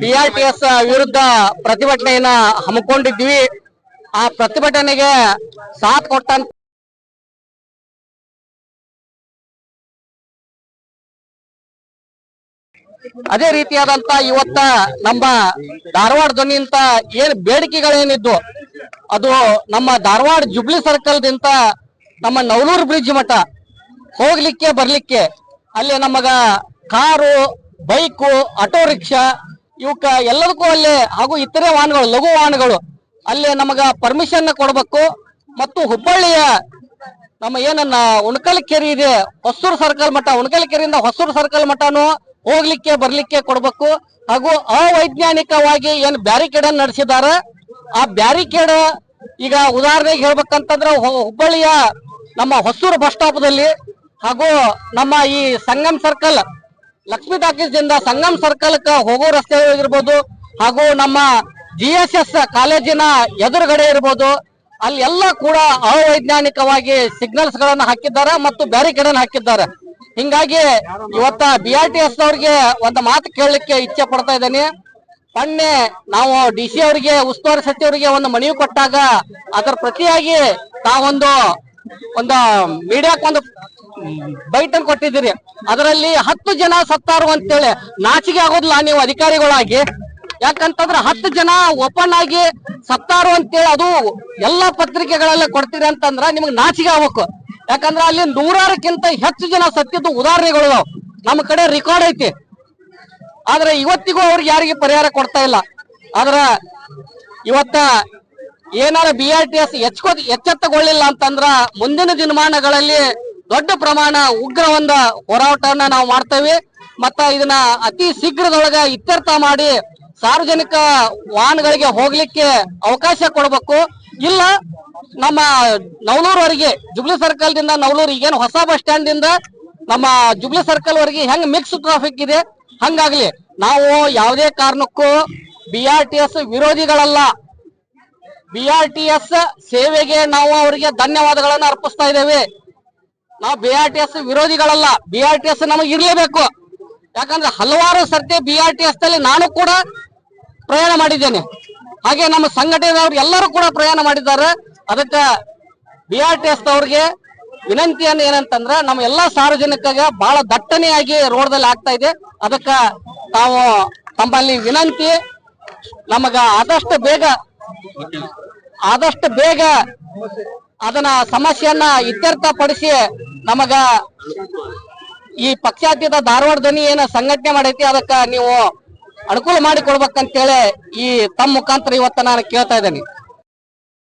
B R T S ವಿರುದ್ಧ ಪ್ರತಿಭಟನೆಯನ್ನ ಹಮ್ಮಿಕೊಂಡಿದ್ವಿ ಆ ಪ್ರತಿಭಟನೆಗೆ ಸಾಥ್ ಕೊಟ್ಟಂತ ಅದೇ ರೀತಿಯಾದಂತ ಇವತ್ತ ನಮ್ಮ ಧಾರವಾಡ ಧ್ವನಿಯಿಂದ ಏನ್ ಬೇಡಿಕೆಗಳೇನಿದ್ವು ಅದು ನಮ್ಮ ಧಾರವಾಡ ಜುಬ್ಲಿ ಸರ್ಕಲ್ ದಿಂದ ನಮ್ಮ ನವಲೂರು ಬ್ರಿಡ್ಜ್ ಮಠ ಹೋಗ್ಲಿಕ್ಕೆ, ಬರ್ಲಿಕ್ಕೆ, ಅಲ್ಲಿ ನಮಗ ಕಾರು ಬೈಕು, ಆಟೋ ರಿಕ್ಷಾ, ಇವಕ್ಕ ಎಲ್ಲದಕ್ಕೂ ಅಲ್ಲಿ, ಹಾಗೂ ಇತರೆ ವಾಹನಗಳು, ಲಘು ವಾಹನಗಳು, ಅಲ್ಲಿ ನಮಗ ಪರ್ಮಿಷನ್ ಕೊಡಬೇಕು. ಮತ್ತು ಹುಬ್ಬಳ್ಳಿಯ ನಮ್ಮ ಏನನ್ನ ಉಣಕಲ್ ಕೆರೆ ಇದೆ, ಹೊಸೂರು ಸರ್ಕಲ್ ಮಠ ಉಣಕಲ್ ಕೆರೆಯಿಂದ ಹೊಸೂರು ಸರ್ಕಲ್ ಮಠನು ಹೋಗ್ಲಿಕ್ಕೆ, ಬರ್ಲಿಕ್ಕೆ ಕೊಡಬೇಕು. ಹಾಗೂ ಅವೈಜ್ಞಾನಿಕವಾಗಿ ಏನು ಬ್ಯಾರಿಕೇಡ್ ನಡೆಸಿದ್ದಾರೆ ಆ ಬ್ಯಾರಿಕೇಡ್ ಈಗ ಉದಾಹರಣೆಗೆ ಹೇಳ್ಬೇಕಂತಂದ್ರೆ ಹುಬ್ಬಳ್ಳಿಯ ನಮ್ಮ ಹೊಸೂರು ಬಸ್ ಸ್ಟಾಪ್ದಲ್ಲಿ ಹಾಗೂ ನಮ್ಮ ಈ ಸಂಗಮ್ ಸರ್ಕಲ್ ಲಕ್ಷ್ಮೀ ಟಾಕೀಸ್ ದಿಂದ ಸಂಗಮ್ ಸರ್ಕಲ್ ಹೋಗೋ ರಸ್ತೆ ಇರ್ಬೋದು, ಹಾಗೂ ನಮ್ಮ ಜಿ ಎಸ್ ಎಸ್ ಕಾಲೇಜಿನ ಎದುರುಗಡೆ ಇರ್ಬೋದು, ಅಲ್ಲಿ ಎಲ್ಲ ಕೂಡ ಅವೈಜ್ಞಾನಿಕವಾಗಿ ಸಿಗ್ನಲ್ಸ್ ಗಳನ್ನ ಹಾಕಿದ್ದಾರೆ ಮತ್ತು ಬ್ಯಾರಿಕೇಡ್ ಅನ್ನು ಹಾಕಿದ್ದಾರೆ. ಹಿಂಗಾಗಿ ಇವತ್ತ ಬಿ ಆರ್ ಟಿ ಎಸ್ ಅವ್ರಿಗೆ ಒಂದು ಮಾತು ಕೇಳಲಿಕ್ಕೆ ಇಚ್ಛೆ ಪಡ್ತಾ ಇದ್ದೇನೆ. ಮೊನ್ನೆ ನಾವು ಡಿ ಸಿ ಅವರಿಗೆ, ಉಸ್ತುವಾರಿ ಸಚಿವರಿಗೆ ಒಂದು ಮನವಿ ಕೊಟ್ಟಾಗ ಅದರ ಪ್ರತಿಯಾಗಿ ತಾವೊಂದು, ಒಂದು ಮೀಡಿಯಾಕ್ ಒಂದು ಬೈಟನ್ ಕೊಟ್ಟಿದ್ದೀರಿ. ಅದರಲ್ಲಿ ಹತ್ತು ಜನ ಸತ್ತಾರು ಅಂತೇಳಿ ನಾಚಿಕೆ ಆಗೋದಿಲ್ಲ, ನೀವು ಅಧಿಕಾರಿಗಳಾಗಿ. ಯಾಕಂತಂದ್ರೆ ಹತ್ತು ಜನ ಓಪನ್ ಆಗಿ ಸತ್ತಾರು ಅಂತೇಳಿ ಅದು ಎಲ್ಲಾ ಪತ್ರಿಕೆಗಳೆಲ್ಲ ಕೊಡ್ತೀರಿ ಅಂತಂದ್ರ ನಿಮ್ಗೆ ನಾಚಿಕೆ ಆಗ್ಬೇಕು. ಯಾಕಂದ್ರೆ ಅಲ್ಲಿ ನೂರಾರಕ್ಕಿಂತ ಹೆಚ್ಚು ಜನ ಸತ್ತಿದ್ದು ಉದಾಹರಣೆಗಳು. ನಮ್ಮ ಕಡೆ ರೆಕಾರ್ಡ್ ಐತಿ. ಆದ್ರೆ ಇವತ್ತಿಗೂ ಅವ್ರಿಗೆ ಯಾರಿಗೆ ಪರಿಹಾರ ಕೊಡ್ತಾ ಇಲ್ಲ. ಆದ್ರ ಇವತ್ತ ಏನಾರ ಬಿ ಆರ್ ಟಿ ಎಸ್ ಎಚ್ಚೋ ಎಚ್ಚೆತ್ತಗೊಳ್ಳಿಲ್ಲ ಅಂತಂದ್ರ ಮುಂದಿನ ದಿನಮಾನಗಳಲ್ಲಿ ದೊಡ್ಡ ಪ್ರಮಾಣ ಉಗ್ರ ಒಂದು ಹೋರಾಟವನ್ನ ನಾವು ಮಾಡ್ತೇವೆ. ಮತ್ತ ಇದನ್ನ ಅತಿ ಶೀಘ್ರದೊಳಗ ಇತ್ಯರ್ಥ ಮಾಡಿ ಸಾರ್ವಜನಿಕ ವಾಹನಗಳಿಗೆ ಹೋಗ್ಲಿಕ್ಕೆ ಅವಕಾಶ ಕೊಡಬೇಕು. ಇಲ್ಲ, ನಮ್ಮ ನವಲೂರ್ವರೆಗೆ ಜುಬ್ಲಿ ಸರ್ಕಲ್ ದಿಂದ ನವಲೂರು, ಈಗೇನು ಹೊಸ ಬಸ್ ಸ್ಟ್ಯಾಂಡ್ ದಿಂದ ನಮ್ಮ ಜುಬ್ಲಿ ಸರ್ಕಲ್ ವರೆಗೆ ಹೆಂಗ್ ಮಿಕ್ಸ್ ಟ್ರಾಫಿಕ್ ಇದೆ, ಹಂಗಾಗ್ಲಿ ನಾವು ಯಾವುದೇ ಕಾರಣಕ್ಕೂ ಬಿ ಆರ್ ಟಿ ಎಸ್ ವಿರೋಧಿಗಳಲ್ಲ. ಬಿ ಆರ್ ಟಿ ಎಸ್ ಸೇವೆಗೆ ನಾವು ಅವರಿಗೆ ಧನ್ಯವಾದಗಳನ್ನು ಅರ್ಪಿಸ್ತಾ ಇದ್ದೇವೆ. ನಾವು ಬಿ ಆರ್ ಟಿ ಎಸ್ ವಿರೋಧಿಗಳಲ್ಲ ಬಿ ಆರ್ ಟಿ ಎಸ್ ನಮಗೆ ಇರಲೇಬೇಕು. ಯಾಕಂದ್ರೆ ಹಲವಾರು ಸರ್ತಿ ಬಿ ಆರ್ ಟಿ ಎಸ್ನಲ್ಲಿ ನಾನು ಕೂಡ ಪ್ರಯಾಣ ಮಾಡಿದ್ದೇನೆ. ಹಾಗೆ ನಮ್ಮ ಸಂಘಟನೆಯವರು ಎಲ್ಲರೂ ಕೂಡ ಪ್ರಯಾಣ ಮಾಡಿದ್ದಾರೆ. ಅದಕ್ಕೆ ಬಿ ಆರ್ ಟಿ ಎಸ್ ಅವ್ರಿಗೆ ವಿನಂತಿಯನ್ನು ಏನಂತಂದ್ರೆ, ನಮ್ಮ ಎಲ್ಲಾ ಸಾರ್ವಜನಿಕರಿಗೆ ಬಹಳ ದಟ್ಟಣೆಯಾಗಿ ರೋಡ್ದಲ್ಲಿ ಆಗ್ತಾ ಇದೆ. ಅದಕ್ಕ ತಾವು ತಮ್ಮಲ್ಲಿ ವಿನಂತಿ, ನಮಗ ಆದಷ್ಟು ಬೇಗ ಆದಷ್ಟು ಬೇಗ ಅದನ್ನ ಸಮಸ್ಯೆಯನ್ನ ಇತ್ಯರ್ಥ ಪಡಿಸಿ ನಮಗ ಈ ಪಕ್ಷಾತೀತ ಧಾರವಾಡ ಧ್ವನಿ ಏನ ಸಂಘಟನೆ ಮಾಡೈತಿ, ಅದಕ್ಕ ನೀವು ಅನುಕೂಲ ಮಾಡಿ ಹೇಳಿ ಈ ತಮ್ಮ ಮುಖಾಂತರ ಇವತ್ತ ನಾನು ಕೇಳ್ತಾ ಇದ್ದೇನೆ.